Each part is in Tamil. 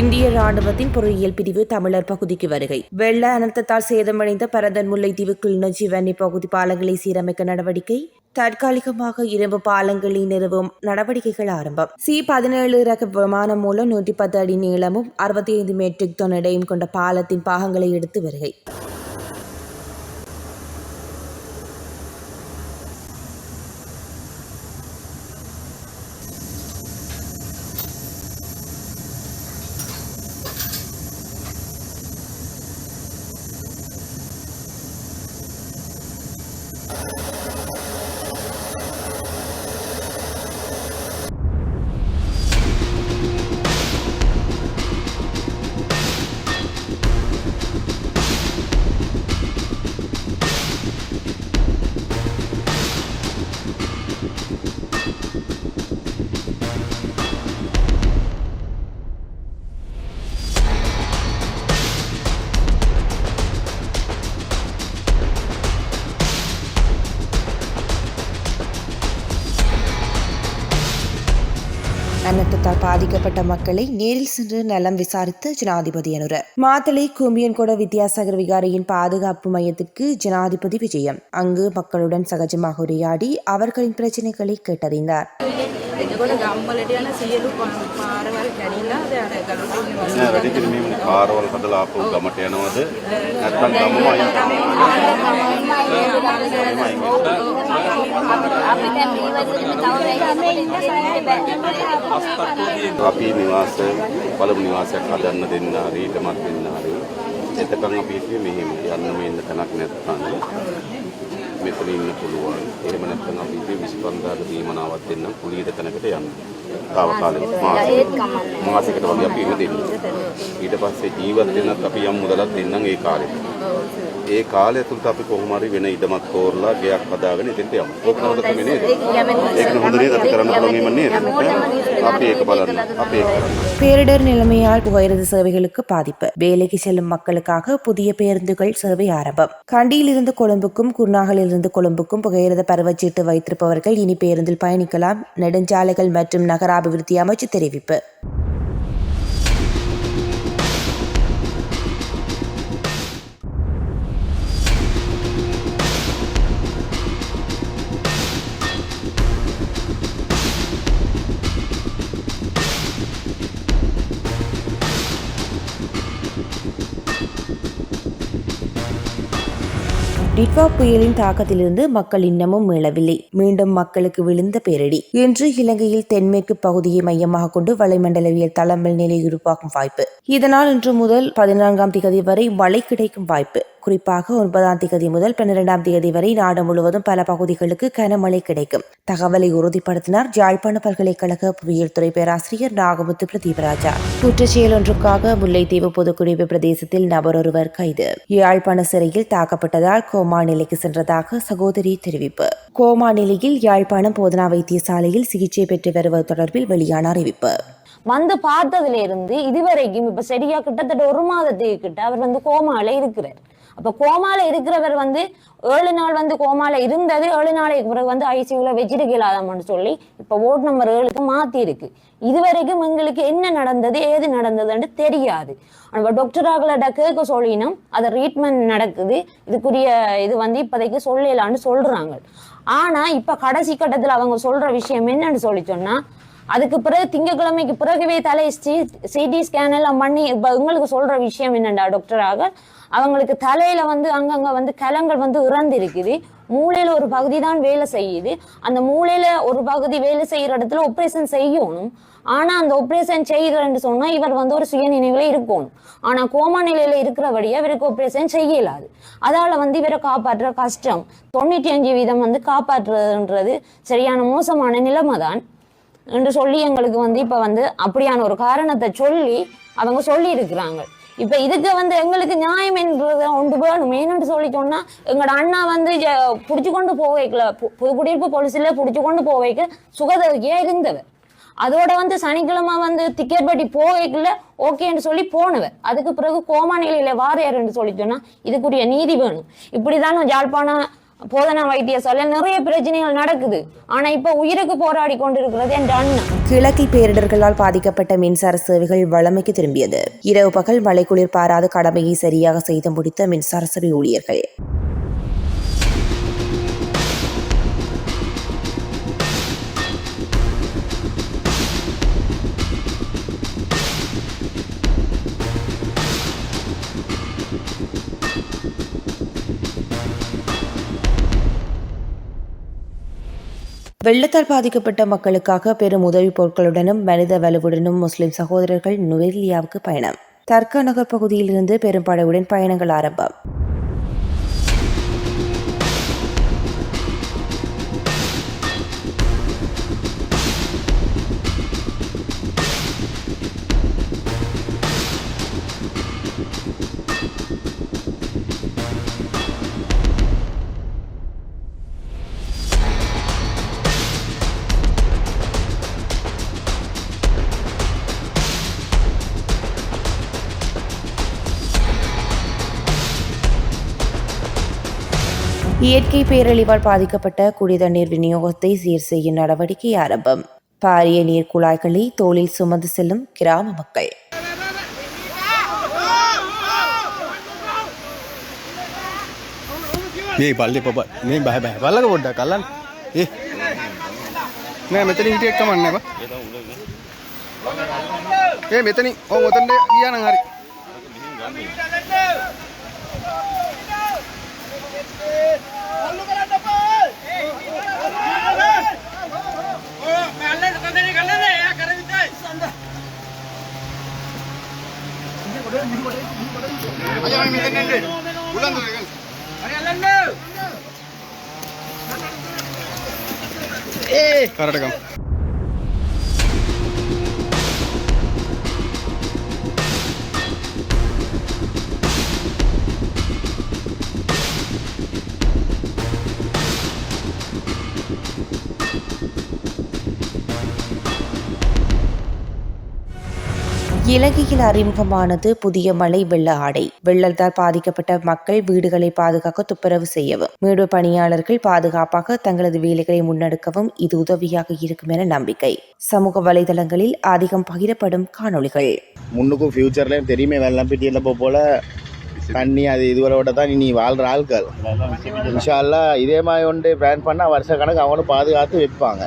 இந்திய ராணுவத்தின் பொறியியல் பிரிவு தமிழர் பகுதிக்கு வருகை. வெள்ள அனர்த்தத்தால் சேதமடைந்த பரதன் முல்லைத்தீவு கிளிநொச்சி வன்னி பகுதி பாலங்களை சீரமைக்க நடவடிக்கை. தற்காலிகமாக இரும்பு பாலங்களை நிறுவும் நடவடிக்கைகள் ஆரம்பம். சி பதினேழு ரக விமானம் மூலம் நூற்றி பத்து அடி நீளமும் அறுபத்தி ஐந்து மெட்ரிக் தொன் எடையும் கொண்ட பாலத்தின் பாகங்களை எடுத்து வருகை. அனர்த்தத்தால் பாதிக்கப்பட்ட மக்களை நேரில் சென்று நலம் விசாரித்த ஜனாதிபதி அனுர மாத்தளை கூம்பியன்கொட வித்யாசாகர் விகாரையின் பாதுகாப்பு மையத்திற்கு ஜனாதிபதி விஜயம் அங்கு மக்களுடன் சகஜமாக உரையாடி அவர்களின் பிரச்சனைகளை கேட்டறிந்தார் එතකොට ගම්වලට යන සියලු පා- පාරවල් කැඩිලා දැන් අර ගලුටින් නෑ වැඩි කිරීමේ මේ පාරවල් හදලා ආපහු ගමට යනවද නැත්නම් ගමම අයින් අපි නිවාස පළමු නිවාසයක් හදන්න දෙන්න හරි ඊටමත් දෙන්න හරි එතකන් අපි හිතුවේ මෙහෙම යන්න මෙන්න තැනක් නැත්නම් මෙතන ඉන්න පුළුවන්. එහෙම නැත්නම් අපි හිතුවේ 25000ක දීමනාවක් දෙන්න කුලියට තැනකට යන්න. තාවකාලික මාසෙකට. වගේ අපි ඉන්න දෙන්න. ඊට පස්සේ ජීවත් වෙනත් අපි යම් මුදලක් දෙන්නම් ඒ කාලෙට ඒ කාලය තුලත් අපි කොහොම හරි වෙන ඉඩමක් තෝරලා ගෙයක් හදාගෙන එතෙන්ට යමු. ඕක නේද තමයි නේද? ඒක හොඳ නේද අපි කරන්න පුළුවන් එහෙම නේද? අපි ඒක බලන්න. අපි ඒක කරන්න. பேரிடர் நிலைமையால் புகையிரத சேவைகளுக்கு பாதிப்பு வேலைக்கு செல்லும் மக்களுக்காக புதிய பேருந்துகள் சேவை ஆரம்பம் கண்டியிலிருந்து கொழும்புக்கும் குர்நாகலிலிருந்து கொழும்புக்கும் புகையிரத பருவச்சீட்டு வைத்திருப்பவர்கள் இனி பேருந்தில் பயணிக்கலாம் நெடுஞ்சாலைகள் மற்றும் நகராபிவிருத்தி அமைச்சு தெரிவிப்பு டிட்வா புயலின் தாக்கத்திலிருந்து மக்கள் இன்னமும் மீளவில்லை. மீண்டும் மக்களுக்கு விழுந்த பேரடி. இன்று இலங்கையில் தென்மேற்கு பகுதியை மையமாக கொண்டு வளிமண்டலவியல் தளமல் நிலை உருவாகும் வாய்ப்பு. இதனால் இன்று முதல் பதினான்காம் திகதி வரை மழை கிடைக்கும் வாய்ப்பு. குறிப்பாக ஒன்பதாம் திகதி முதல் பன்னிரெண்டாம் தேதி வரை நாடு முழுவதும் பல பகுதிகளுக்கு கனமழை கிடைக்கும். தகவலை உறுதிப்படுத்தினார் யாழ்ப்பாண பல்கலைக்கழக புவியியல் துறை பேராசிரியர் நாகமுத்து பிரதீபராஜா. குற்றச்செயல் ஒன்றுக்காக முல்லைத்தீவு பொதுக்குடிவு பிரதேசத்தில் நபர் ஒருவர் கைது. யாழ்ப்பாண சிறையில் தாக்கப்பட்டதால் கோமா நிலைக்கு சென்றதாக சகோதரி தெரிவிப்பு. கோமா நிலையில் யாழ்ப்பாணம் போதனா வைத்தியசாலையில் சிகிச்சை பெற்று வருவது தொடர்பில் வெளியான அறிவிப்பு. வந்து பார்த்ததுல இருந்து இதுவரைக்கும் இப்ப சரியா கிட்டத்தட்ட ஒரு மாதத்துக்கு கிட்ட அவர் வந்து கோமால இருக்கிறார். அப்போ கோமால இருக்கிறவர் வந்து ஏழு நாள் வந்து கோமால இருந்தது. ஏழு நாளைக்கு பிறகு வந்து ஐசியூல வச்சிருக்கலாதாமன்னு சொல்லி இப்ப ஓட் நம்பர் ஏழுக்கு மாத்தி இருக்கு இதுவரைக்கும் எங்களுக்கு என்ன நடந்தது ஏது நடந்ததுன்னு தெரியாது. நம்ம டாக்டராகளோட கேட்க சொல்லினோம் அது ட்ரீட்மெண்ட் நடக்குது. இதுக்குரிய இது வந்து இப்போதைக்கு சொல்லலான்னு சொல்றாங்க. ஆனா இப்ப கடைசி கட்டத்துல அவங்க சொல்ற விஷயம் என்னன்னு சொல்லி சொன்னா அதுக்கு பிறகு திங்கக்கிழமைக்கு பிறகுவே தலை சிடி ஸ்கேன் எல்லாம் பண்ணி இப்போ எங்களுக்கு சொல்ற விஷயம் என்னண்டா டாக்டராக அவங்களுக்கு தலையில வந்து அங்கங்க வந்து கலங்கள் வந்து இறந்திருக்குது. மூளையில ஒரு பகுதி தான் வேலை செய்யுது. அந்த மூளையில ஒரு பகுதி வேலை செய்யற இடத்துல ஆப்ரேஷன் செய்யணும். ஆனா அந்த ஆப்ரேஷன் செய்யறன்னு சொன்னா இவர் வந்து ஒரு சுய நினைவுல இருக்கணும். ஆனா கோமா நிலையில இருக்கிறபடியே இவருக்கு ஆப்ரேஷன் செய்யலாது. அதால வந்து இவரை காப்பாற்ற கஷ்டம். தொண்ணூற்றி அஞ்சு வீதம் வந்து காப்பாற்றுறதுன்றது சரியான மோசமான நிலைமை தான் என்று சொல்லி எங்களுக்கு வந்து இப்ப வந்து அப்படியான ஒரு காரணத்தை சொல்லி அவங்க சொல்லி இருக்கிறாங்க இப்ப இதுக்கு வந்து எங்களுக்கு நியாயம் என்றது ஒன்று வேணும் ஏன்னு சொல்லி சொன்னா எங்களோட அண்ணா வந்து ஜ- புடிச்சு கொண்டு போக வைக்கல புதுக்குடியிருப்பு போலீஸ்ல புடிச்சு கொண்டு போக வைக்க சுகதவிக்கையா இருந்தவர். அதோட வந்து சனிக்கிழமை வந்து டிக்கெட் பட்டி போகல ஓகேன்னு சொல்லி போனவர். அதுக்கு பிறகு கோமா நிலையில வாரியாருன்னு சொல்லி சொன்னா இதுக்குரிய நீதி வேணும். இப்படிதான் யாழ்ப்பாணம் போதனா வைத்தியசாலை நிறைய பிரச்சனைகள் நடக்குது. ஆனா இப்ப உயிருக்கு போராடி கொண்டிருக்கிறது என்ற அண்ணன் கிழக்கு பேரிடர்களால் பாதிக்கப்பட்ட மின்சார சேவைகள் வழமைக்கு திரும்பியது. இரவு பகல் மழை குளிர் பாராத கடமையை சரியாக செய்து முடித்த மின்சார சபை ஊழியர்கள். வெள்ளத்தால் பாதிக்கப்பட்ட மக்களுக்காக பெரும் உதவிப் பொருட்களுடனும் மனித வலுவுடனும் முஸ்லிம் சகோதரர்கள் நுவேலியாவுக்கு பயணம். தர்கா நகர் பகுதியிலிருந்து பெரும் படையுடன் பயணங்கள் ஆரம்பம். இயற்கை பேரழிவால் பாதிக்கப்பட்ட குடிதண்ணீர் விநியோகத்தை சீர் செய்யும் நடவடிக்கை ஆரம்பம். பாரிய நீர் குழாய்களை தோளில் சுமந்து செல்லும் கிராம மக்கள். ஏய் பல்லி பாப்பா நீ பய பய பல்லக போட்டா கல்லான். ஏ நான் மெத்தனி கிட்டே எட்க மாட்டேன் ஏ மெத்தனி ஓ மொத்தண்டே ஈயா நாங்க கரடகம் hey. இலங்கையில் அறிமுகமானது புதிய மழை வெள்ள ஆடை. வெள்ளத்தால் பாதிக்கப்பட்ட மக்கள் வீடுகளை பாதுகாக்க துப்புரவு செய்யவும் மீட்பு பணியாளர்கள் பாதுகாப்பாக தங்களது வேலைகளை முன்னெடுக்கவும் இது உதவியாக இருக்கும் என நம்பிக்கை. சமூக வலைதளங்களில் அதிகம் பகிரப்படும் காணொளிகள். முன்னுக்கும் ஃப்யூச்சர்லேயும் தெரியுமே வெள்ளம் பெட்டியில் போல தண்ணி அது இதுவரோட தான் நீ வாழ்கிற ஆட்கள் இன்ஷால்லா இதே மாதிரி ஒன்று பிளான் பண்ணால் வருஷ கணக்கு அவங்களும் பாதுகாத்து வைப்பாங்க.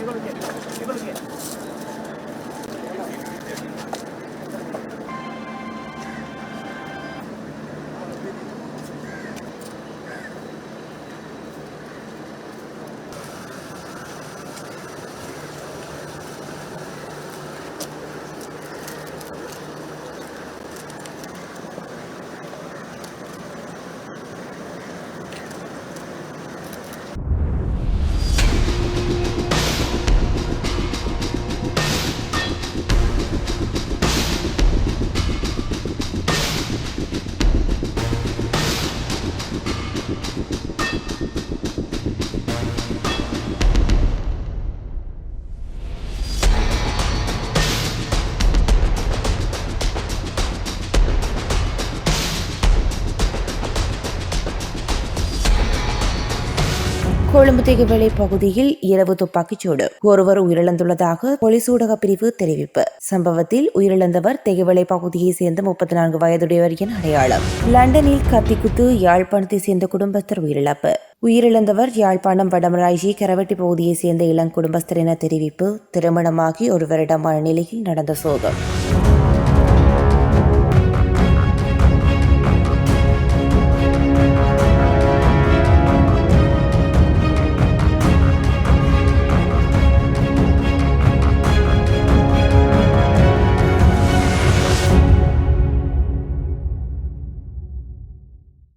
찍어볼게요. கொழும்பு திகவெளி பகுதியில் இரவு துப்பாக்கிச்சூடு. ஒருவர் உயிரிழந்துள்ளதாக போலீஸ் ஊடக பிரிவு தெரிவிப்பு. சம்பவத்தில் உயிரிழந்தவர் திகவெளி பகுதியை சேர்ந்த முப்பத்தி நான்கு வயதுடையவர் என அடையாளம். லண்டனில் கத்திக்குத்து யாழ்ப்பாணத்தை சேர்ந்த குடும்பஸ்தர் உயிரிழப்பு. உயிரிழந்தவர் யாழ்ப்பாணம் வடமராய்ச்சி கரவட்டி பகுதியை சேர்ந்த இளங்குடும்பஸ்தர் என தெரிவிப்பு. திருமணமாகி ஒரு வருடமான நிலையில் நடந்த சோகம்.